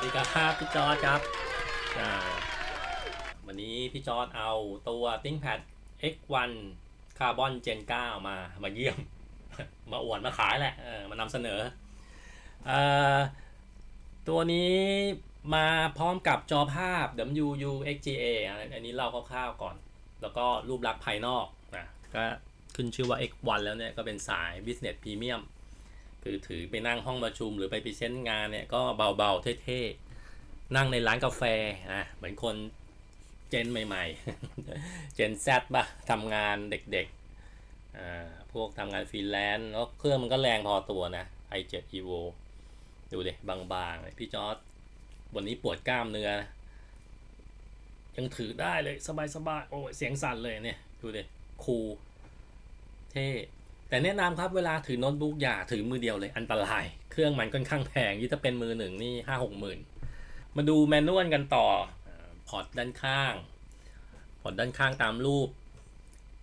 สวัสดีครับพี่จอร์ดครับวันนี้พี่จอร์ดเอาตัว ThinkPad X1 Carbon Gen 9 มามาเยี่ยม มาอวดมาขายแหละเออมานำเสนออตัวนี้มาพร้อมกับจอภาพ WU XGA อันนี้เล่าคร่าวๆก่อน แล้วก็รูปลักษณ์ภายนอกนะก็ขึ้นชื่อว่า X1 แล้วเนี่ยก็เป็นสาย Business Premium คือถือไปนั่งห้องประชุมหรือไปพรีเซนต์งานเนี่ยก็เบาๆเท่ๆ นั่งในร้านกาแฟนะเหมือนคนเจนใหม่ๆ เจนแซดป่ะทำงานเด็กๆอ่าพวกทำงานฟรีแลนซ์แล้วเครื่องมันก็แรงพอตัวนะ i7 evo ดูดิบางๆเลยพี่จอร์ดวันนี้ปวดกล้ามเนื้อนะยังถือได้เลยสบายๆโอ้เสียงสั่นเลยเนี่ย ดูดิคูเท่ แต่แนะนำครับเวลาถือโน้ตบุ๊กอย่าถือมือเดียวเลยอันตราย เครื่องมันค่อนข้างแพงยี่ถ้าเป็นมือหนึ่งนี่ห้าหกหมื่นมาดูแมนนวลกันต่อพอร์ตด้านข้าง พอร์ตด้านข้างตามรูป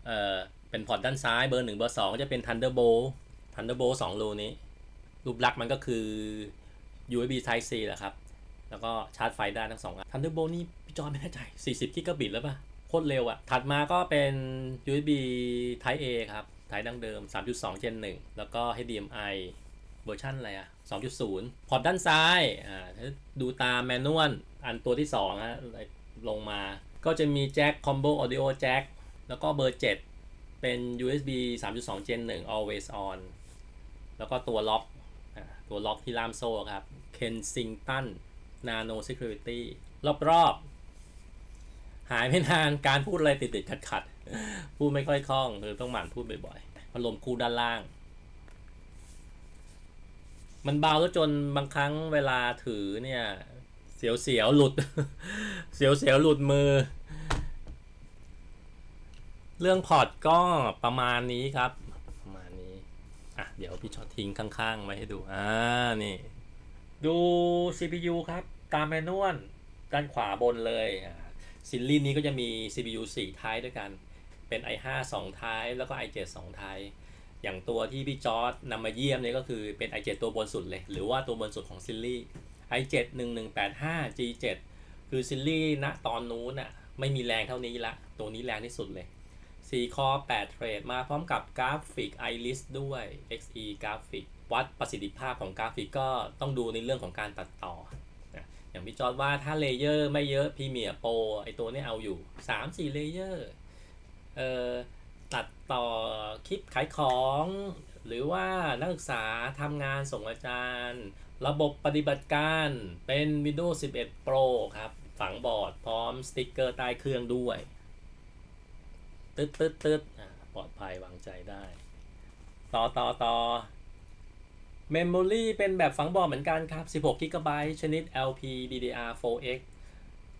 เอ่อเป็นพอร์ตด้านซ้ายเบอร์หนึ่งเบอร์สองก็จะเป็น Thunderbolt Thunderbolt สองรูนี้ รูปลักษณ์มันก็คือ USB Type C แหละครับ แล้วก็ชาร์จไฟได้ทั้งสองอัน Thunderbolt นี่พี่จอไม่แน่ใจ 40กิกะบิตแล้วป่ะโคตรเร็วอะ่ะ ถัดมาก็เป็น USB Type A ครับ Type ดั้งเดิม 3.2 Gen 1 แล้วก็ HDMI เวอร์ชันอะไรอะ2.0 พอร์ตด้านซ้าย อ่าดูตามแมนนวล อันตัวที่2ฮะลงมา ก็จะมีแจ็ค Combo Audio Jack แล้วก็เบอร์ 7 เป็น USB 3.2 Gen 1 Always On แล้วก็ตัวล็อกอ่าตัวล็อกที่ล่ามโซ่ครับ Kensington Nano Security รอบๆ หายไม่นานการพูดอะไรติดติดขัดขัดๆ พูดไม่ค่อยคล่องคือต้องหมั่นพูดบ่อยๆพัดลมคู่ด้านล่าง มันเบาแล้วจนบางครั้งเวลาถือเนี่ย เสียวเสียวๆหลุด เสียวเสียวๆหลุดมือ เรื่องพอร์ตก็ประมาณนี้ครับ ประมาณนี้อะเดี๋ยวพี่ช็อตทิ้งข้างๆไว้ให้ดูอ่านี่ ดู CPU ครับ ตามแมนนวลด้านขวาบนเลยอ่าซีรีส์นี้ก็จะมี CPU 4ท้ายด้วยกัน เป็น i5 2ท้ายแล้วก็ i7 2ท้าย อย่างตัวที่พี่จอร์ดนำมาเยี่ยมเนี่ยก็คือเป็น i7 ตัวบนสุดเลย หรือว่าตัวบนสุดของซีรีส์ i7 1185 G7 คือซีรีส์ณตอนนู้นน่ะไม่มีแรงเท่านี้ละ ตัวนี้แรงที่สุดเลย4 Core 8เทรดมาพร้อมกับกราฟิก Iris ด้วย Xe กราฟิก วัดประสิทธิภาพของกราฟิกก็ต้องดูในเรื่องของการตัดต่อ อย่างพี่จอร์ดว่าถ้าเลเยอร์ไม่เยอะพ r เมียโปรไอตัวนี้เอาอยู่ 3-4เลเยอร์ ตัดต่อคลิปขายของ หรือว่านักศึกษาทำงานส่งอาจารย์ ระบบปฏิบัติการเป็น Windows 11 Pro ครับ ฝังบอร์ดพร้อมสติ๊กเกอร์ใต้เครื่องด้วย ตึ๊ดตึ๊ดตึ๊ดปลอดภัยวางใจได้ ต่อต่อต่อ Memory เป็นแบบฝังบอร์ดเหมือนกันครับ 16 g b ชนิด LPDDR4X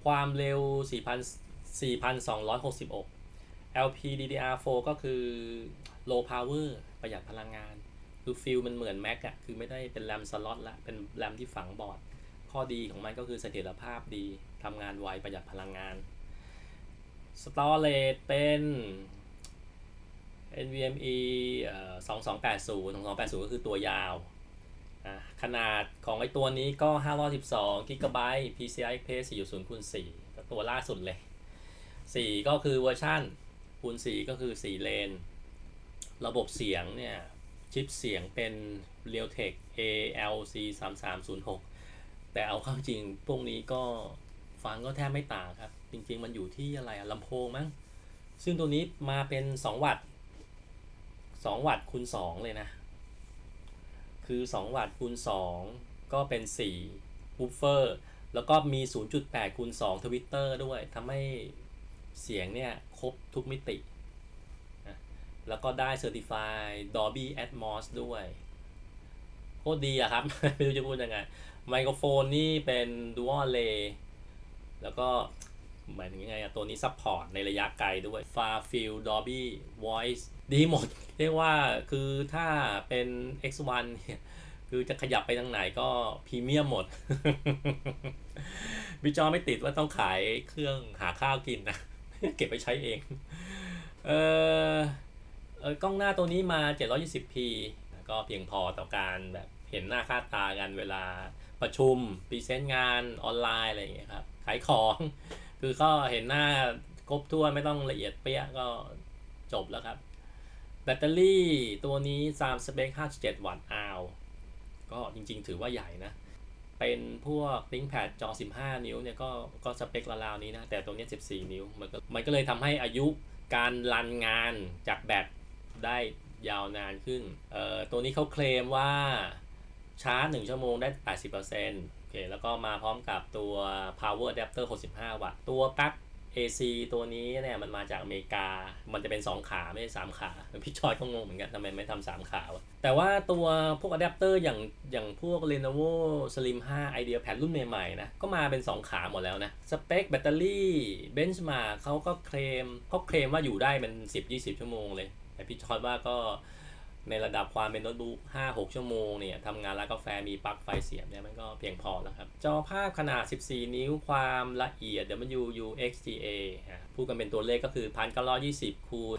ความเร็ว 4,000 4,266 LPDDR4 ก็คือ low power ประหยัดพลังงาน คือฟิลมันเหมือน Mac อะคือไม่ได้เป็นแรมสล็อตละ เป็นแรมที่ฝังบอร์ด ข้อดีของมันก็คือเสถียรภาพดีทำงานไวประหยัดพลังงาน Storage เป็น NVMe เอ่อ2280 2280 ก็คือตัวยาว ขนาดของไอตัวนี้ก็ 512 g b PCI Express 4.0คูณ4ตัวล่าสุดเลย 4 ก็คือเวอร์ชัน คูณ 4 ก็คือ 4 เลน ระบบเสียงเนี่ย ชิปเสียงเป็น Realtek ALC 3306 แต่เอาเข้าจริงพวกนี้ก็ฟังก็แทบไม่ต่างครับ จริง ๆ มันอยู่ที่อะไรลำโพงมั้ง ซึ่งตัวนี้มาเป็น 2 วัตต์ 2 วัตต์คูณ 2 เลยนะ คือ 2 วัตต์คูณ 2 ก็เป็น4วูฟเฟอร์ แล้วก็มี 0.8คูณ2ทวิตเตอร์ด้วยทำให้ เสียงเนี่ยครบทุกมิตินะแล้วก็ได้ Certified Dolby Atmos ด้วยโคตรดีอะครับ ไม่รู้จะพูดยังไง ไมโครโฟนนี่เป็น Dual Lay แล้วก็หมายถึงยังไงอะตัวนี้ซัพพอร์ตในระยะไกลด้วย Far Field Dolby Voice ดีหมด เรียกว่าคือถ้าเป็น X1 เนี่ยคือจะขยับไปทางไหนก็พรีเมียมหมดพี่จอไม่ติดว่าต้องขายเครื่องหาข้าวกินนะ เก็บไปใช้เอง เออเออกล้องหน้าตัวนี้มา 720p ก็เพียงพอต่อการแบบเห็นหน้าค่าตากันเวลาประชุมพรีเซนต์งานออนไลน์อะไรอย่างเงี้ยครับ ขายของ คือก็เห็นหน้าครบถ้วนไม่ต้องละเอียดเปี้ยก็จบแล้วครับ แบตเตอรี่ตัวนี้ตามสเปค 57 วัตต์อาวก็จริงๆ ถือว่าใหญ่นะ เป็นพวก ThinkPad จอ 15 นิ้วเนี่ยก็ก็สเปคราวๆนี้นะ แต่ตัวนี้ 14 นิ้ว มันก็มันก็เลยทำให้อายุการรันงานจากแบตได้ยาวนานขึ้นเอ่อตัวนี้เขาเคลมว่าชาร์จ 1 ชั่วโมงได้ 80%โอเค แล้วก็มาพร้อมกับตัว power adapter 65 วัตต์ ตัวปลั๊ก AC ตัวนี้เนี่ยมันมาจากอเมริกา มันจะเป็น 2 ขาไม่ใช่3ขาพี่จอยก็งงเหมือนกันทำไมไม่ทำสามขาวะแต่ว่าตัวพวกอะแดปเตอร์อย่างอย่างพวก Lenovo Slim 5 IdeaPad รุ่นใหม่ๆนะก็มาเป็น 2 ขาหมดแล้วนะ สเปคแบตเตอรี่เบนช์มาเขาก็เคลมเขาเคลมว่าอยู่ได้เป็น 10-20 ชั่วโมงเลย แต่พี่จอยว่าก็ ในระดับความเป็นโน้ตบุ๊ก5-6 ชั่วโมงเนี่ยทำงานร้านกาแฟมีปลั๊กไฟเสียบเนี่ยมันก็เพียงพอแล้วครับ จอภาพขนาด 14 นิ้วความละเอียด WUXGA พูดกันเป็นตัวเลขก็คือ 1920คูณ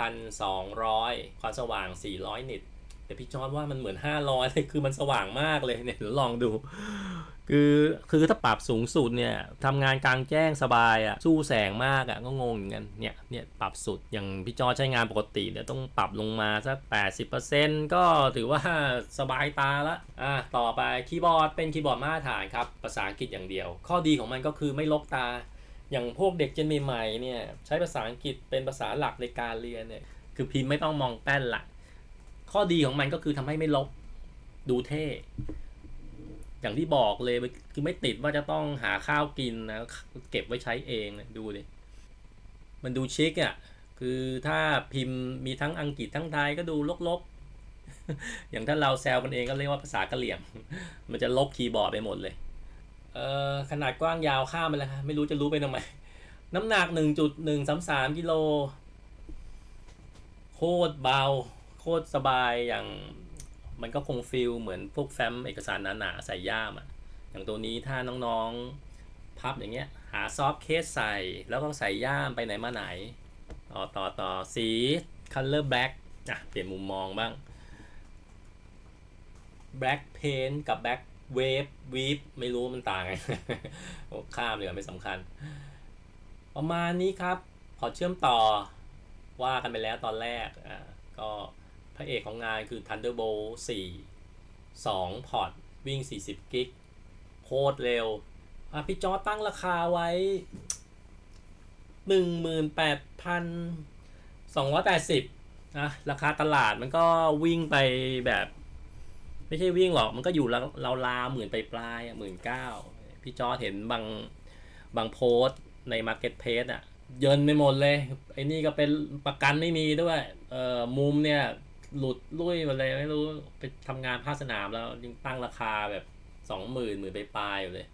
1,200 ความสว่าง 400 นิตแต่พี่จอร์ดว่ามันเหมือน 500เลยคือมันสว่างมากเลยเนี่ยเดี๋ยวลองดู คือคือถ้าปรับสูงสุดเนี่ยทำงานกลางแจ้งสบายอะ่ะสู้แสงมากอะ่ะก็งงเหมือนกันเนี่ยเนี่ยปรับสุดอย่างพี่จอใช้งานปกติเนี่ยต้องปรับลงมาสัก 80%ก็ถือว่าสบายตาละอะต่อไปคีย์บอร์ดเป็นคีย์บอร์ดมาตรฐานครับภาษาอังกฤษอย่างเดียว ข้อดีของมันก็คือไม่ลกตา อย่างพวกเด็กเจนใหม่ๆเนี่ยใช้ภาษาอังกฤษเป็นภาษาหลักในการเรียนเนี่ยคือพิมพ์ไม่ต้องมองแป้นละข้อดีของมันก็คือทำให้ไม่ลบดูเท่ อย่างที่บอกเลยคือไม่ติดว่าจะต้องหาข้าวกินนะเก็บไว้ใช้เองนะดูดิมันดูชิคอะ่ะคือถ้าพิมพ์มีทั้งอังกฤษทั้งไทยก็ดูลกๆ อย่างถ้าเราแซวกันเองก็เรียกว่าภาษากะเหรี่ยงมันจะลบคีย์บอร์ดไปหมดเลย เอ่อขนาดกว้างยาวข้ามไปแล้วครับไม่รู้จะรู้ไปทำไม น้ำหนัก 1.133กิโล โคตรเบา โคตรสบายอย่าง มันก็คงฟิลเหมือนพวกแฟ้มเอกสารหนาๆใส่ย่ามอะอย่างตัวนี้ถ้าน้องๆพับอย่างเงี้ยหาซอฟต์เคสใส่แล้วก็ใส่ย่ามไปไหนมาไหนต่อต่อต่อสี color black อะเปลี่ยนมุมมองบ้าง black paint กับ black wave weave ไม่รู้มันต่างไงข้ามเลยไม่สำคัญ ประมาณนี้ครับ พอเชื่อมต่อว่ากันไปแล้วตอนแรกอ่าก็ พระเอกของงานคือ Thunderbolt 4 2 พอร์ต วิ่ง 40 กิก โคตรเร็ว อะ พี่จอตั้งราคาไว้ 18,280 นะ ราคาตลาดมันก็วิ่งไปแบบ ไม่ใช่วิ่งหรอก มันก็อยู่ราวๆหมื่นไปปลายหมื่นเก้าพี่จอเห็นบางบางโพสต์ใน Marketplace อะเยินไปหมดเลย ไอ้นี่ก็เป็นประกันไม่มีด้วย เอ่อ มุมเนี่ย หลุดลุ่ยหมดเลยไม่รู้ไปทำงานภาคสนามแล้วยังตั้งราคาแบบสองหมื่นหมื่นไปปลายอยู่เลย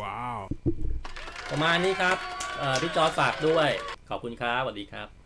Wow. ประมาณนี้ครับ เอ่อพี่จอร์จฝากด้วย ขอบคุณครับสวัสดีครับ